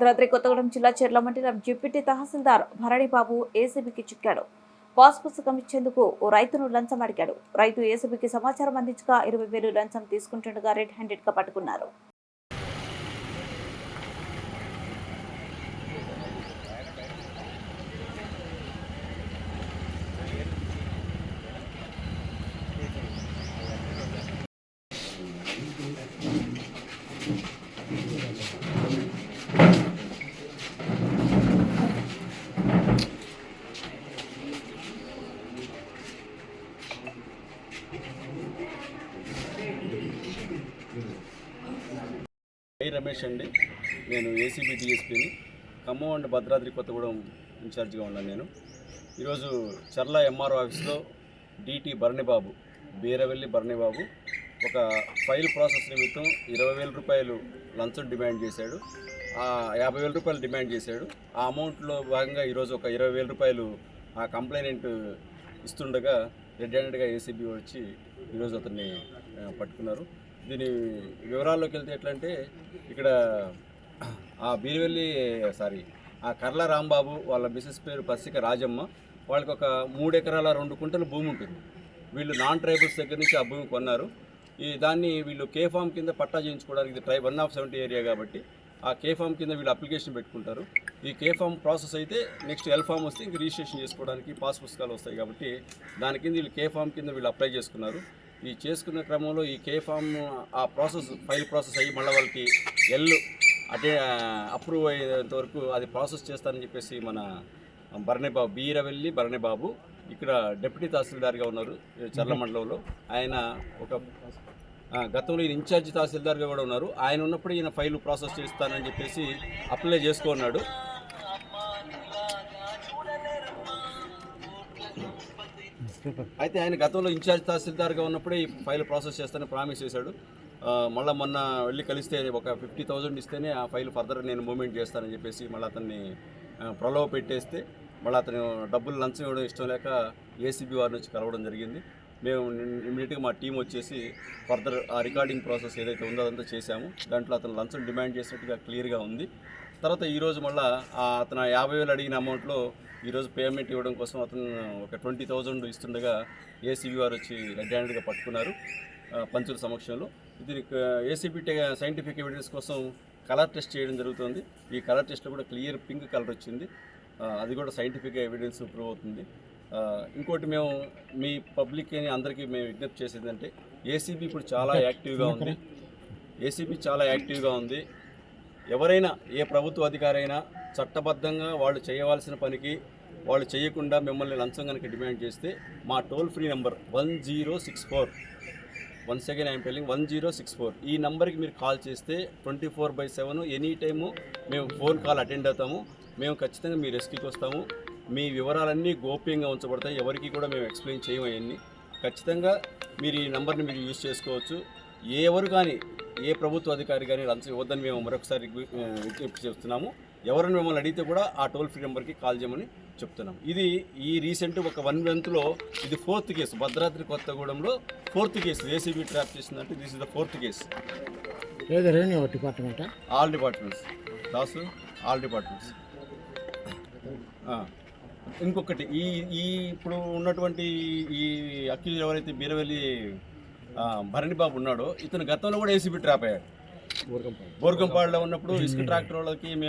భద్రాద్రి కొత్తగూడెం జిల్లా చెర్ల మండలం డిప్యూటీ తహసీల్దార్ భరణిబాబు ఏసీబీకి చిక్కాడు. పాస్ పుస్తకం ఇచ్చేందుకు ఓ రైతును లంచం అడిగాడు. రైతు ఏసీబీకి సమాచారం అందించగా ఇరవై వేలు లంచం తీసుకుంటుండగా రెడ్ హ్యాండెడ్గా పట్టుకున్నారు. ఐ రమేష్ అండి. నేను ఏసీబీ డిఎస్పీని ఖమ్మం అండ్ భద్రాద్రి కొత్తగూడెం ఇన్ఛార్జిగా ఉన్నాను నేను. ఈరోజు చర్ల ఎంఆర్ఓ ఆఫీస్లో డిటి భరణిబాబు బీరవెల్లి భరణిబాబు ఒక ఫైల్ ప్రాసెస్ నిమిత్తం ఇరవై వేల రూపాయలు లంచం డిమాండ్ చేశాడు. ఆ యాభై వేల రూపాయలు డిమాండ్ చేశాడు. ఆ అమౌంట్లో భాగంగా ఈరోజు ఒక ఇరవై వేల రూపాయలు ఆ కంప్లైనెంట్ ఇస్తుండగా రెడ్ హ్యాండెడ్గా ఏసీబీ వచ్చి ఈరోజు అతన్ని పట్టుకున్నారు. దీని వివరాల్లోకి వెళ్తే ఎట్లా అంటే ఇక్కడ ఆ బీరువెల్లి సారీ ఆ కర్ల రాంబాబు వాళ్ళ మిసెస్ పేరు పసిక రాజమ్మ వాళ్ళకి ఒక మూడు ఎకరాల రెండు కుంటల భూమి ఉంటుంది. వీళ్ళు నాన్ ట్రైబల్స్ దగ్గర నుంచి ఆ భూమి కొన్నారు. ఈ దాన్ని వీళ్ళు కే ఫామ్ కింద పట్టా చేయించుకోవడానికి ఇది ట్రై వన్ ఆఫ్ సెవెంటీ ఏరియా కాబట్టి ఆ కే ఫామ్ కింద వీళ్ళు అప్లికేషన్ పెట్టుకుంటారు. ఈ కే ఫామ్ ప్రాసెస్ అయితే నెక్స్ట్ ఎల్ ఫామ్ వస్తే ఇంక రిజిస్ట్రేషన్ చేసుకోవడానికి పాస్ పుస్తకాలు వస్తాయి కాబట్టి దాని కింద వీళ్ళు కే ఫామ్ కింద వీళ్ళు అప్లై చేసుకున్నారు. ఈ చేసుకున్న క్రమంలో ఈ కే ఫామ్ ఆ ప్రాసెస్ ఫైల్ ప్రాసెస్ అయ్యి మళ్ళీ వాళ్ళకి ఎల్ అటే అప్రూవ్ అయ్యేంత వరకు అది ప్రాసెస్ చేస్తానని చెప్పేసి మన భరణిబాబు బీరవెల్లి భరణిబాబు ఇక్కడ డిప్యూటీ తహసీల్దార్గా ఉన్నారు చర్ల మండలంలో. ఆయన ఒక గతంలో ఈయన ఇన్ఛార్జ్ తహసీల్దార్గా కూడా ఉన్నారు. ఆయన ఉన్నప్పుడు ఈయన ఫైల్ ప్రాసెస్ చేస్తానని చెప్పేసి అప్లై చేసుకున్నాడు. అయితే ఆయన గతంలో ఇన్ఛార్జ్ తహసీల్దార్గా ఉన్నప్పుడే ఈ ఫైల్ ప్రాసెస్ చేస్తానని ప్రామిస్ చేశాడు. మళ్ళీ మొన్న వెళ్ళి కలిస్తే ఒక ఫిఫ్టీ థౌజండ్ ఇస్తేనే ఆ ఫైల్ ఫర్దర్ నేను మూమెంట్ చేస్తానని చెప్పేసి మళ్ళీ అతన్ని ప్రలోభ పెట్టేస్తే మళ్ళీ అతను డబ్బులు లంచం ఇవ్వడం ఇష్టం లేక ఏసీబీ వారి నుంచి కలవడం జరిగింది. మేము ఇమీడియట్గా మా టీం వచ్చేసి ఫర్దర్ ఆ రికార్డింగ్ ప్రాసెస్ ఏదైతే ఉందో అదంతా చేశాము. దాంట్లో అతను లంచం డిమాండ్ చేసినట్టుగా క్లియర్గా ఉంది. తర్వాత ఈరోజు మళ్ళీ అతను యాభై వేలు అడిగిన అమౌంట్లో ఈరోజు పేమెంట్ ఇవ్వడం కోసం అతను ఒక ట్వంటీ థౌజండ్ ఇస్తుండగా ఏసీబీ వారు వచ్చి రెడ్ హ్యాండెడ్గా పట్టుకున్నారు పంచుల సమక్షంలో. దీనికి ఏసీబీ సైంటిఫిక్ ఎవిడెన్స్ కోసం కలర్ టెస్ట్ చేయడం జరుగుతుంది. ఈ కలర్ టెస్ట్లో కూడా క్లియర్ పింక్ కలర్ వచ్చింది. అది కూడా సైంటిఫిక్ ఎవిడెన్స్ ప్రూవ్ అవుతుంది. ఇంకోటి మేము మీ పబ్లిక్ అని అందరికీ మేము విజ్ఞప్తి చేసేది అంటే ఏసీబీ ఇప్పుడు చాలా యాక్టివ్గా ఉంది. ఏసీబీ చాలా యాక్టివ్గా ఉంది. ఎవరైనా ఏ ప్రభుత్వ అధికారైనా చట్టబద్ధంగా వాళ్ళు చేయవలసిన పనికి వాళ్ళు చేయకుండా మిమ్మల్ని లంచం కనుక డిమాండ్ చేస్తే మా toll free number one zero six four. One second I'm telling one zero six four. ఈ నెంబర్కి మీరు కాల్ చేస్తే twenty four by seven any time మేము ఫోన్ కాల్ అటెండ్ అవుతాము. మేము ఖచ్చితంగా మీ రెస్క్యూకి వస్తాము. మీ వివరాలన్నీ గోప్యంగా ఉంచబడతాయి. ఎవరికి కూడా మేము ఎక్స్ప్లెయిన్ చేయము అవన్నీ. ఖచ్చితంగా మీరు ఈ నెంబర్ని మీరు యూజ్ చేసుకోవచ్చు. ఎవరు కానీ ఏ ప్రభుత్వ అధికారి కానీ లంచం ఇవ్వద్దని మేము మరొకసారి విజ్ఞప్తి చేస్తున్నాము. ఎవరిని మిమ్మల్ని అడిగితే కూడా ఆ టోల్ ఫ్రీ నెంబర్కి కాల్ చేయమని చెప్తున్నాం. ఇది ఈ రీసెంట్ ఒక వన్ మంత్లో ఇది ఫోర్త్ కేసు. భద్రాద్రి కొత్తగూడెంలో ఫోర్త్ కేసు. ఏసీబీ ట్రాప్ చేసిందంటే this is the fourth case. Revenue డిపార్ట్మెంటా? All departments. Dasu all departments. ఇంకొకటి ఈ ఈ ఇప్పుడు ఉన్నటువంటి ఈ అక్యూజ్ ఎవరైతే బీరవెల్లి భరణి బాబు ఉన్నాడో. ఇతను గతంలో కూడా ఏసీబీ ట్రాప్ అయ్యాడు. బోర్గంపాడులో ఉన్నప్పుడు ఇసుక ట్రాక్టర్ వాళ్ళకి మేము